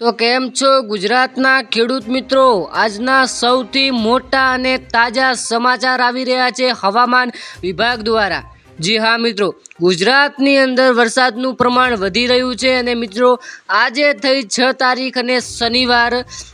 તો કેમ છો ગુજરાતના ખેડૂત મિત્રો? આજના સૌથી મોટા અને તાજા સમાચાર આવી રહ્યા છે હવામાન વિભાગ દ્વારા. જી હા, મિત્રો. ગુજરાતની અંદર વરસાદનું પ્રમાણ વધી રહ્યું છે અને મિત્રો, આજે થઈ છ તારીખ અને શનિવાર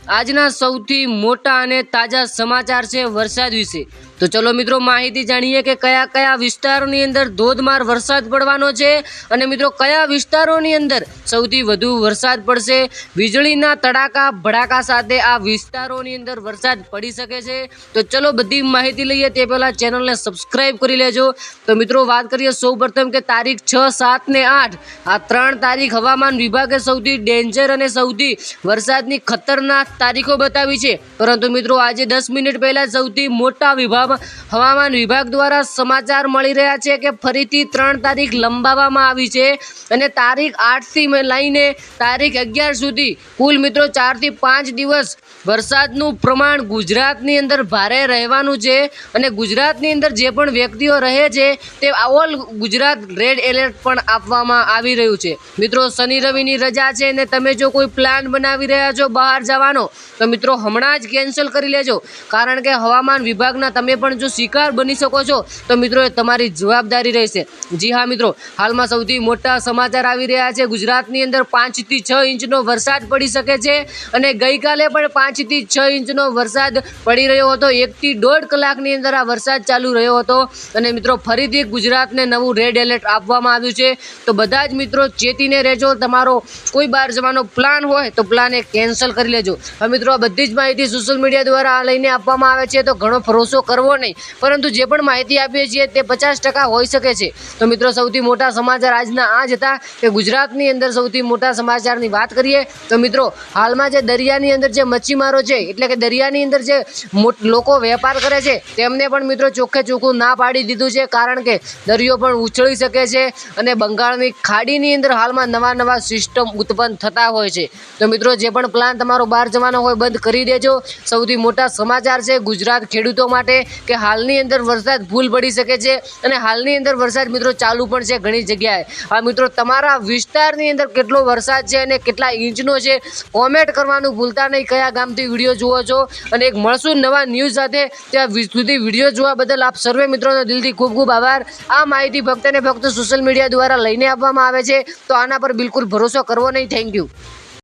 આજના સૌથી મોટા અને તાજા સમાચાર છે વરસાદ વિશે. તો ચલો મિત્રો, માહિતી જાણીએ કે કયા કયા વિસ્તારોની અંદર ધોધમાર વરસાદ પડવાનો છે અને મિત્રો, કયા વિસ્તારોની અંદર સૌથી વધુ વરસાદ પડશે? વીજળીના તડાકા, ભડાકા સાથે આ વિસ્તારોની અંદર વરસાદ પડી શકે છે. તો ચલો બધી માહિતી લઈએ, તે પહેલાં ચેનલને સબસ્ક્રાઇબ કરી લેજો. તો મિત્રો વાત કરીએ સૌ પ્રથમ કે તારીખ છ, સાત ને આઠ. આ ત્રણ તારીખ હવામાન વિભાગે સૌથી ડેન્જર અને સૌથી વરસાદની ખતરનાક તારીખો બતાવી છે. પરંતુ મિત્રો, આજે દસ મિનિટ પહેલાં સૌથી મોટા વિભાગ, હવામાન વિભાગ દ્વારા સમાચાર મળી રહ્યા છે કે ફરીથી ત્રણ તારીખ લંબાવવામાં આવી છે અને તારીખ આઠથી લઈને તારીખ અગિયાર સુધી કુલ મિત્રો ચારથી પાંચ દિવસ વરસાદનું પ્રમાણ ગુજરાતની અંદર ભારે રહેવાનું છે અને ગુજરાતની અંદર જે પણ વ્યક્તિઓ રહે છે તે ઓલ ગુજરાત રેડ એલર્ટ પણ આપવામાં આવી રહ્યું છે. મિત્રો, શનિ રવિની રજા છે અને તમે જો કોઈ પ્લાન બનાવી રહ્યા છો બહાર જવાનો, તો મિત્રો હમણાં જ કેન્સલ કરી લેજો. કારણ કે હવામાન વિભાગના તમે પણ જો શિકાર બની શકો છો, તો મિત્રો તમારી જવાબદારી રહેશે. જી હા, મિત્રો, હાલમાં સૌથી મોટા સમાચાર આવી રહ્યા છે. ગુજરાતની અંદર પાંચથી છ ઇંચનો વરસાદ પડી શકે છે અને ગઈકાલે પણ પાંચથી છ ઇંચનો વરસાદ પડી રહ્યો હતો. એકથી દોઢ કલાકની અંદર આ વરસાદ ચાલુ રહ્યો હતો. અને મિત્રો, ફરીથી ગુજરાતને નવું રેડ એલર્ટ આપવામાં આવ્યું છે. તો બધા જ મિત્રો ચેતીને રહેજો. તમારો કોઈ બહાર જવાનો પ્લાન હોય તો પ્લાન એ કેન્સલ કરી લેજો. હવે મિત્રો, આ બધી જ માહિતી સોશિયલ મીડિયા દ્વારા લઈને આપવામાં આવે છે. તો ઘણો ભરોસો કરવો નહીં. પરંતુ જે પણ માહિતી આપીએ છીએ તે પચાસ ટકા હોઈ શકે છે. તો મિત્રો, સૌથી મોટા સમાચાર આજના આ જ હતા કે ગુજરાતની અંદર સૌથી મોટા સમાચારની વાત કરીએ તો મિત્રો, હાલમાં જે દરિયાની અંદર જે મચ્છીમારો છે, એટલે કે દરિયાની અંદર જે લોકો વેપાર કરે છે, તેમને પણ મિત્રો ચોખ્ખે ચોખ્ખું ના પાડી દીધું છે. કારણ કે દરિયો પણ ઉછળી શકે છે અને બંગાળની ખાડીની અંદર હાલમાં નવા નવા સિસ્ટમ ઉત્પન્ન થતા હોય છે. તો મિત્રો, જે પણ પ્લાન તમારો બહાર જવાનો હોય, બંધ કરી દેજો. સૌથી મોટા સમાચાર છે ગુજરાત ખેડૂતો માટે કે હાલની અંદર વરસાદ ભૂલ પડી શકે છે અને હાલની અંદર વરસાદ મિત્રો ચાલુ પણ છે ઘણી જગ્યાએ. આ મિત્રો, તમારા વિસ્તારની અંદર કેટલો વરસાદ છે અને કેટલા ઇંચનો છે કોમેન્ટ કરવાનું ભૂલતા નહીં. કયા ગામથી વીડિયો જુઓ છો? અને એક મળશું નવા ન્યૂઝ સાથે. ત્યાં સુધી વીડિયો જોવા બદલ આપ સર્વે મિત્રોનો દિલથી ખૂબ ખૂબ આભાર. આ માહિતી ફક્ત ને ફક્ત સોશિયલ મીડિયા દ્વારા લઈને આપવામાં આવે છે. તો આના પર બિલકુલ ભરોસો કરવો નહીં. Thank you